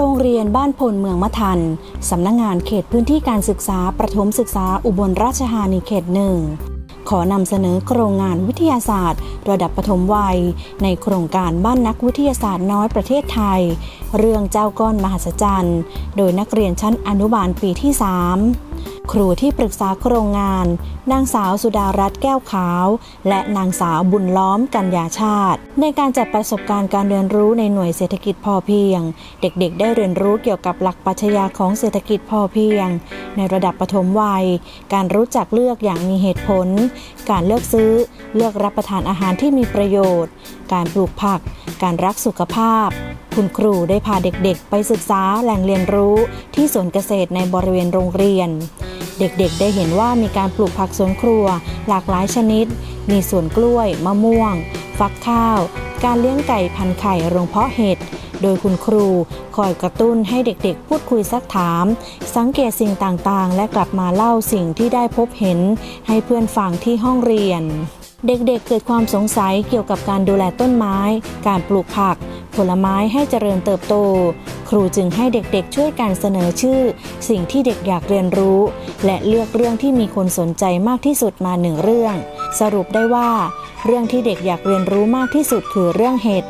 โรงเรียนบ้านพลเมืองมะทัน สำนักงงานเขตพื้นที่การศึกษาประถมศึกษาอุบลราชธานีเขตหนึ่งขอนำเสนอโครงงานวิทยาศาสตร์ ระดับปฐมวัย ในโครงการบ้านนักวิทยาศาสตร์น้อยประเทศไทย เรื่องเจ้าก้อนมหัศจรรย์ โดยนักเรียนชั้นอนุบาลปีที่ 3 ครูที่ปรึกษาโครงงาน นางสาวสุดารัตน์แก้วขาว และนางสาวบุญล้อมกัญญาชาติ ในการจัดประสบการณ์การเรียนรู้ในหน่วยเศรษฐกิจพอเพียง เด็กๆ ได้เรียนรู้เกี่ยวกับหลักปรัชญาของเศรษฐกิจพอเพียง ในระดับปฐมวัย การรู้จักเลือกอย่างมีเหตุผล การเลือกซื้อ เลือกรับประทานอาหารที่มีประโยชน์ การปลูกผัก การรักสุขภาพคุณครูได้พาเด็กๆ ไปศึกษาแหล่งเรียนรู้ที่สวนเกษตรในบริเวณโรงเรียน เด็กๆ ได้เห็นว่ามีการปลูกผักสวนครัว หลากหลายชนิด มีสวนกล้วย มะม่วง ฟักข้าว การเลี้ยงไก่พันไข่โรงเพาะเห็ดโดยคุณครูคอยกระตุ้นให้เด็กๆ พูดคุยซักถาม สังเกตสิ่งต่างๆ และกลับมาเล่าสิ่งที่ได้พบเห็น ให้เพื่อนฟังที่ห้องเรียน เด็กๆเกิดความสงสัยเกี่ยวกับการดูแลต้นไม้ การปลูกผัก ผลไม้ให้เจริญเติบโต ครูจึงให้เด็กๆ ช่วยกันเสนอชื่อ สิ่งที่เด็กอยากเรียนรู้ และเลือกเรื่องที่มีคนสนใจมากที่สุดมาหนึ่งเรื่อง สรุปได้ว่า เรื่องที่เด็กอยากเรียนรู้มากที่สุดคือเรื่องเห็ด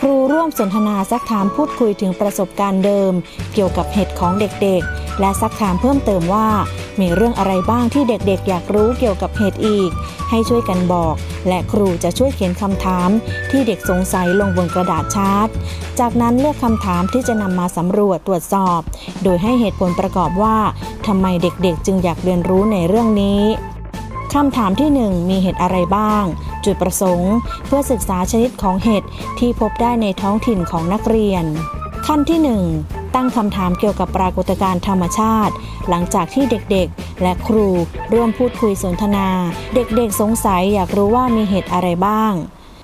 ครูร่วมสนทนาซักถามพูดคุยถึงประสบการณ์เดิม เกี่ยวกับเห็ดของเด็กๆ และซักถามเพิ่มเติมว่า มีเรื่องอะไรบ้างที่เด็กๆ อยากรู้เกี่ยวกับเห็ดอีก ให้ช่วยกันบอก และครูจะช่วยเขียนคำถาม ที่เด็กสงสัยลงบนกระดาษชาร์ตจากนั้นเลือกคำถามที่จะนำมาสำรวจตรวจสอบ โดยให้เหตุผลประกอบว่าทำไมเด็กๆ จึงอยากเรียนรู้ในเรื่องนี้คำถามที่ 1 มีเห็ดอะไรบ้าง จุดประสงค์ เพื่อศึกษาชนิดของเห็ดที่พบได้ในท้องถิ่นของนักเรียน ขั้นที่ 1 ตั้งคำถามเกี่ยวกับปรากฏการณ์ธรรมชาติ หลังจากที่เด็กๆ และครูร่วมพูดคุยสนทนา เด็กๆ สงสัยอยากรู้ว่ามีเห็ดอะไรบ้าง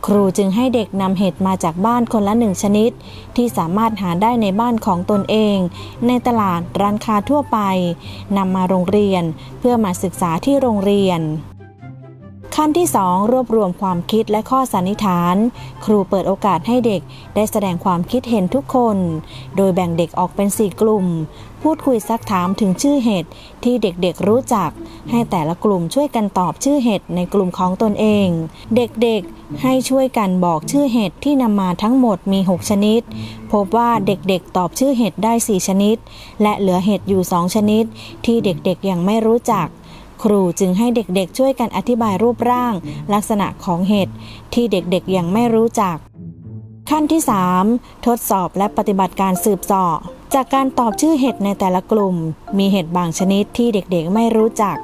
ครูจึงให้เด็กนำเห็ดมาจากบ้านคนละหนึ่งชนิด ที่สามารถหาได้ในบ้านของตนเอง ในตลาดร้านค้าทั่วไปนำมาโรงเรียน เพื่อมาศึกษาที่โรงเรียน ขั้นที่ 2 รวบรวมความคิดและข้อสันนิษฐาน ครูเปิดโอกาสให้เด็กได้แสดงความคิดเห็นทุกคน โดยแบ่งเด็กออกเป็น 4 กลุ่ม พูดคุยซักถามถึงชื่อเห็ดที่เด็กๆรู้จัก ให้แต่ละกลุ่มช่วยกันตอบชื่อเห็ดในกลุ่มของตนเอง เด็กๆให้ช่วยกันบอกชื่อเห็ดที่นำมาทั้งหมดมี 6 ชนิด พบว่าเด็กๆตอบชื่อเห็ดได้ 4 ชนิด และเหลือเห็ดอยู่ 2 ชนิด ที่เด็กๆยังไม่รู้จัก ครูจึงให้เด็กๆช่วยกันอธิบายรูปร่าง ลักษณะของเห็ดที่เด็กๆยังไม่รู้จัก ขั้นที่ 3 ทดสอบและปฏิบัติการสืบสาะจากการตอบชื่อเห็ดในแต่ละกลุ่ม มีเห็ดบางชนิดที่เด็กๆไม่รู้จัก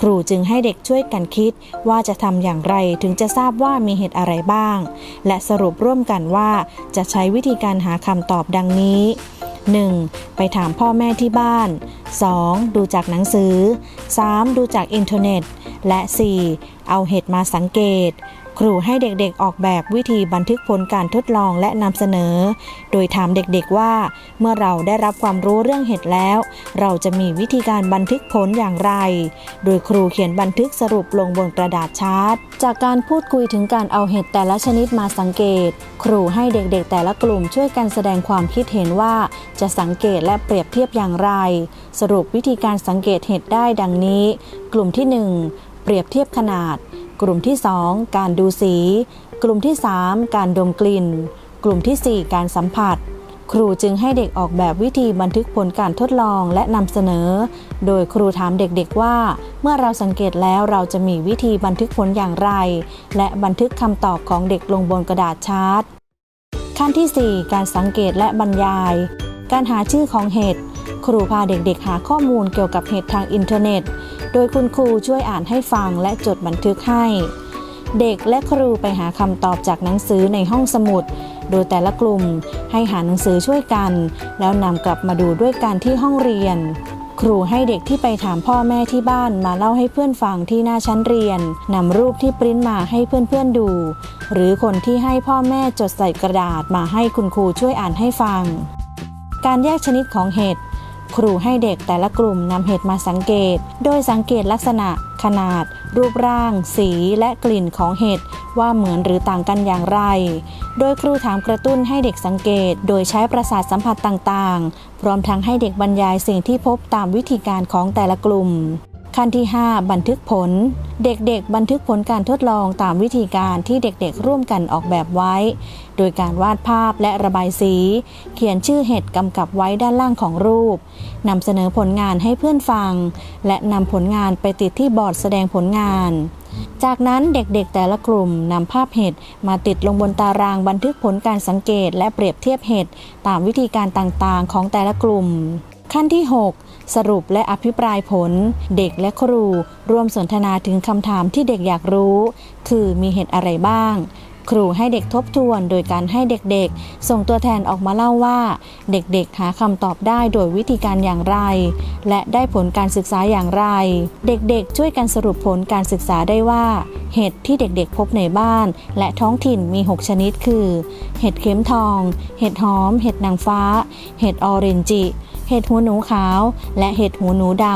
ครูจึงให้เด็กช่วยกันคิดว่าจะทำอย่างไรถึงจะทราบว่ามีเห็ดอะไรบ้าง และสรุปร่วมกันว่าจะใช้วิธีการหาคำตอบดังนี้ 1. ไปถามพ่อแม่ที่บ้าน 2. ดูจากหนังสือ 3. ดูจากอินเทอร์เน็ต และ 4. เอาเห็ดมาสังเกต ครูให้เด็กๆออกแบบวิธีบันทึกผลการทดลองและนำเสนอ โดยถามเด็กๆว่า เมื่อเราได้รับความรู้เรื่องเห็ดแล้ว เราจะมีวิธีการบันทึกผลอย่างไร โดยครูเขียนบันทึกสรุปลงบนกระดาษชาร์ตจากการพูดคุยถึงการเอาเห็ดแต่ละชนิดมาสังเกต ครูให้เด็กๆ แต่ละกลุ่มช่วยกันแสดงความคิดเห็นว่า จะสังเกตและเปรียบเทียบอย่างไร สรุปวิธีการสังเกตเห็ดได้ดังนี้ กลุ่มที่ 1 เปรียบเทียบขนาด กลุ่มที่ 2 การดูสี กลุ่มที่ 3 การดมกลิ่น กลุ่มทีสี่ 4 การสัมผัส ครูจึงให้เด็กออกแบบวิธีบันทึกผลการทดลองและนำเสนอ โดยครูถามเด็กๆว่า เมื่อเราสังเกตแล้วเราจะมีวิธีบันทึกผลอย่างไร และบันทึกคำตอบของเด็กลงบนกระดาษชาร์ตขั้นที่ 4 การสังเกตและบรรยาย การหาชื่อของเห็ด ครูพาเด็กๆ หาข้อมูลเกี่ยวกับเห็ดทางอินเทอร์เน็ต โดยคุณครูช่วยอ่านให้ฟังและจดบันทึกให้ เด็กและครูไปหาคำตอบจากหนังสือในห้องสมุด โดยแต่ละกลุ่มให้หาหนังสือช่วยกัน แล้วนำกลับมาดูด้วยกันที่ห้องเรียน ครูให้เด็กที่ไปถามพ่อแม่ที่บ้านมาเล่าให้เพื่อนฟังที่หน้าชั้นเรียนนำรูปที่ปริ้นมาให้เพื่อนๆดู หรือคนที่ให้พ่อแม่จดใส่กระดาษมาให้คุณครูช่วยอ่านให้ฟังการแยกชนิดของเห็ด ครูให้เด็กแต่ละกลุ่มนำเห็ดมาสังเกต โดยสังเกตลักษณะ ขนาด รูปร่าง สีและกลิ่นของเห็ดว่าเหมือนหรือต่างกันอย่างไร โดยครูถามกระตุ้นให้เด็กสังเกต โดยใช้ประสาทสัมผัสต่างๆ พร้อมทั้งให้เด็กบรรยายสิ่งที่พบตามวิธีการของแต่ละกลุ่ม ขั้นที่ 5 บันทึกผล เด็กๆ บันทึกผลการทดลองตามวิธีการที่เด็กๆ ร่วมกันออกแบบไว้ โดยการวาดภาพและระบายสี เขียนชื่อเห็ดกำกับไว้ด้านล่างของรูปนำเสนอผลงานให้เพื่อนฟัง และนำผลงานไปติดที่บอร์ดแสดงผลงาน จากนั้นเด็กๆ แต่ละกลุ่มนำภาพเห็ดมาติดลงบนตารางบันทึกผลการสังเกต และเปรียบเทียบเห็ดตามวิธีการต่างๆ ของแต่ละกลุ่ม ขั้นที่ 6 สรุปและอภิปรายผล เด็กและครู ร่วมสนทนาถึงคำถามที่เด็กอยากรู้ คือมีเหตุอะไรบ้าง ครูให้เด็กทบทวนโดยการให้เด็กๆ ส่งตัวแทนออกมาเล่าว่า เด็กๆ หาคำตอบได้โดยวิธีการอย่างไร และได้ผลการศึกษาอย่างไร เด็กๆ ช่วยกันสรุปผลการศึกษาได้ว่า เห็ดที่เด็กๆ พบในบ้าน และท้องถิ่นมี 6 ชนิดคือ เห็ดเข็มทอง เห็ดหอม เห็ดนางฟ้า เห็ดออเรนจิ เห็ดหูหนูขาว และเห็ดหูหนูด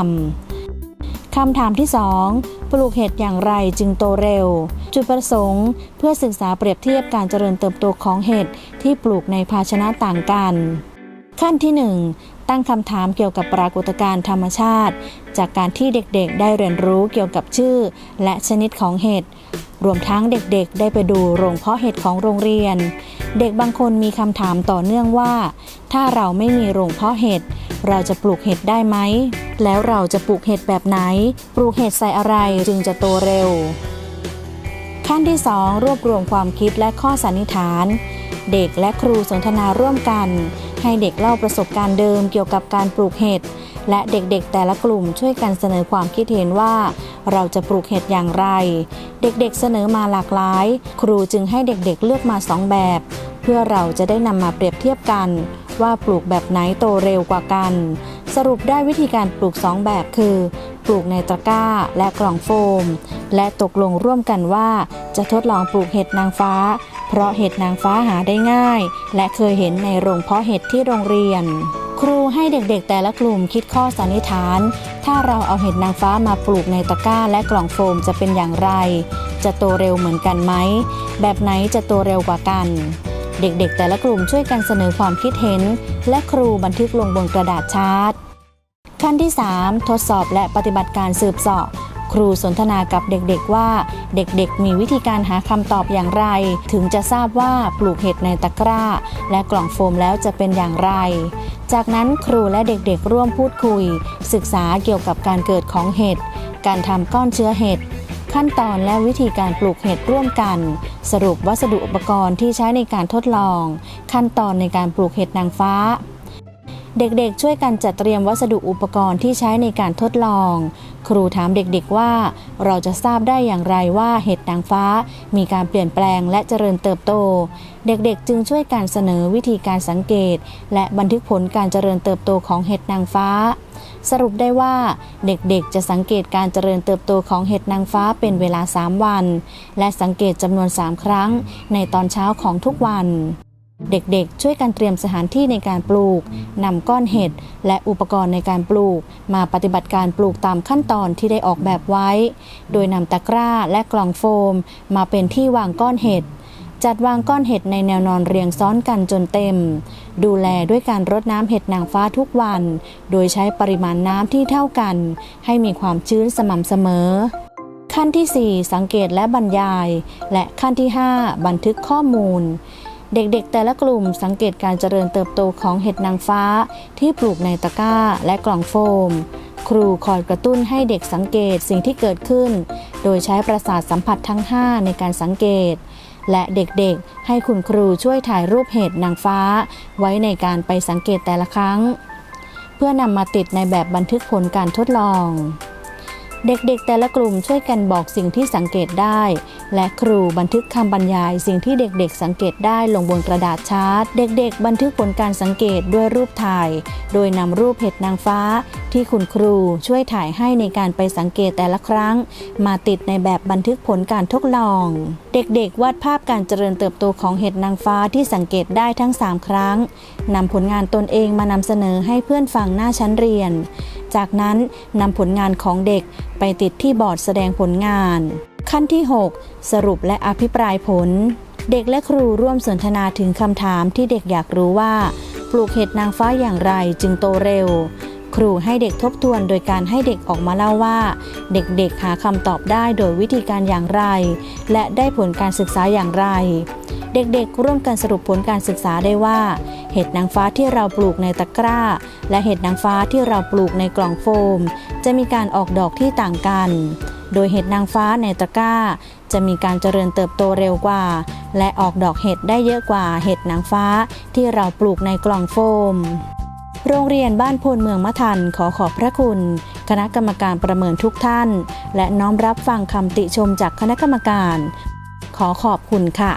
ำคำถามที่ 2 ปลูกเห็ดอย่างไรจึงโตเร็ว จุดประสงค์ เพื่อศึกษาเปรียบเทียบการเจริญเติบโตของเห็ดที่ปลูกในภาชนะต่างกัน ขั้นที่ 1 ตั้งคำถามเกี่ยวกับปรากฏการณ์ธรรมชาติ จากการที่เด็กๆ ได้เรียนรู้เกี่ยวกับชื่อ และชนิดของเห็ดรวมทั้งเด็กๆ ได้ไปดูโรงเพาะเห็ดของโรงเรียน เด็กบางคนมีคำถามต่อเนื่องว่า ถ้าเราไม่มีโรงเพาะเห็ดเราจะปลูกเห็ดได้ไหม แล้วเราจะปลูกเห็ดแบบไหน ปลูกเห็ดใส่อะไรจึงจะโตเร็ว ขั้นที่ 2 รวบรวมความคิดและข้อสันนิษฐาน เด็กและครูสนทนาร่วมกัน ให้เด็กเล่าประสบการณ์เดิมเกี่ยวกับการปลูกเห็ด และเด็กๆ แต่ละกลุ่มช่วยกันเสนอความคิดเห็นว่า เราจะปลูกเห็ดอย่างไร เด็กๆ เสนอมาหลากหลาย ครูจึงให้เด็กๆ เลือกมาสองแบบ เพื่อเราจะได้นำมาเปรียบเทียบกัน ว่าปลูกแบบไหนโตเร็วกว่ากัน สรุปได้วิธีการปลูกสองแบบคือ ปลูกในตะกร้าและกล่องโฟม และตกลงร่วมกันว่าจะทดลองปลูกเห็ดนางฟ้า เพราะเห็ดนางฟ้าหาได้ง่าย และเคยเห็นในโรงเพาะเห็ดที่โรงเรียน ครูให้เด็กๆ แต่ละกลุ่มคิดข้อสันนิษฐาน ถ้าเราเอาเห็ดนางฟ้ามาปลูกในตะกร้าและกล่องโฟมจะเป็นอย่างไร จะโตเร็วเหมือนกันไหม แบบไหนจะโตเร็วกว่ากัน เด็กๆ แต่ละกลุ่มช่วยกันเสนอความคิดเห็น และครูบันทึกลงบนกระดาษชาร์ตขั้นที่ 3 ทดสอบและปฏิบัติการสืบเสาะ ครูสนทนากับเด็กๆว่า เด็กๆ มีวิธีการหาคำตอบอย่างไร ถึงจะทราบว่าปลูกเห็ดในตะกร้า และกล่องโฟมแล้วจะเป็นอย่างไร จากนั้นครูและเด็กๆร่วมพูดคุย ศึกษาเกี่ยวกับการเกิดของเห็ดการทำก้อนเชื้อเห็ดขั้นตอนและวิธีการปลูกเห็ดร่วมกัน สรุปวัสดุอุปกรณ์ที่ใช้ในการทดลอง ขั้นตอนในการปลูกเห็ดนางฟ้า เด็กๆ ช่วยกันจัดเตรียมวัสดุอุปกรณ์ที่ใช้ในการทดลอง ครูถามเด็กๆว่า เราจะทราบได้อย่างไรว่าเห็ดนางฟ้า มีการเปลี่ยนแปลงและเจริญเติบโต เด็กๆ จึงช่วยกันเสนอวิธีการสังเกต และบันทึกผลการเจริญเติบโตของเห็ดนางฟ้า สรุปได้ว่า เด็กๆ จะสังเกตการเจริญเติบโตของเห็ดนางฟ้าเป็นเวลา 3 วัน และสังเกตจำนวน 3 ครั้ง ในตอนเช้าของทุกวัน เด็กๆ ช่วยกันเตรียมสถานที่ในการปลูกนำก้อนเห็ดและอุปกรณ์ในการปลูก มาปฏิบัติการปลูกตามขั้นตอนที่ได้ออกแบบไว้ โดยนำตะกร้าและกล่องโฟม มาเป็นที่วางก้อนเห็ดจัดวางก้อนเห็ดในแนวนอนเรียงซ้อนกันจนเต็ม ดูแลด้วยการรดน้ำเห็ดนางฟ้าทุกวัน โดยใช้ปริมาณน้ำที่เท่ากัน ให้มีความชื้นสม่ำเสมอ ขั้นที่ 4 สังเกตและบรรยาย และขั้นที่ 5 บันทึกข้อมูล เด็กๆ แต่ละกลุ่มสังเกตการเจริญเติบโตของเห็ดนางฟ้าที่ปลูกในตะกร้าและกล่องโฟม ครูคอยกระตุ้นให้เด็กสังเกตสิ่งที่เกิดขึ้น โดยใช้ประสาทสัมผัสทั้ง 5 ในการสังเกต และเด็กๆ ให้คุณครูช่วยถ่ายรูปเห็ดนางฟ้า ไว้ในการไปสังเกตแต่ละครั้ง เพื่อนำมาติดในแบบบันทึกผลการทดลอง เด็กๆ แต่ละกลุ่มช่วยกันบอกสิ่งที่สังเกตได้ และครูบันทึกคำบรรยายสิ่งที่เด็กๆ สังเกตได้ลงบนกระดาษชาร์ตเด็กๆ บันทึกผลการสังเกตด้วยรูปถ่าย โดยนำรูปเห็ดนางฟ้า ที่คุณครูช่วยถ่ายให้ในการไปสังเกตแต่ละครั้ง มาติดในแบบบันทึกผลการทดลอง เด็กๆ วาดภาพการเจริญเติบโตของเห็ดนางฟ้าที่สังเกตได้ทั้ง 3 ครั้งนำผลงานตนเองมานำเสนอให้เพื่อนฟังหน้าชั้นเรียน จากนั้นนำผลงานของเด็กไปติดที่บอร์ดแสดงผลงาน ขั้นที่ 6 สรุปและอภิปรายผล เด็กและครูร่วมสนทนาถึงคำถามที่เด็กอยากรู้ว่า ปลูกเห็ดนางฟ้าอย่างไรจึงโตเร็ว รูให้เด็กทบทวนโดยการให้เด็กออกมาเล่าว่า เด็กๆหาคำตอบได้โดยวิธีการอย่างไร และได้ผลการศึกษาอย่างไร เด็กๆ ร่วมกันสรุปผลการศึกษาได้ว่า เห็ดนางฟ้าที่เราปลูกในตะกร้า และเห็ดนางฟ้าที่เราปลูกในกล่องโฟม จะมีการออกดอกที่ต่างกัน โดยเห็ดนางฟ้าในตะกร้า จะมีการเจริญเติบโตเร็วกว่า และออกดอกเห็ดได้เยอะกว่าเห็ดนางฟ้าที่เราปลูกในกล่องโฟม โรงเรียนบ้านพลเมืองมะทันขอขอบพระคุณ คณะกรรมการประเมินทุกท่าน และน้อมรับฟังคำติชมจากคณะกรรมการ ขอขอบคุณค่ะ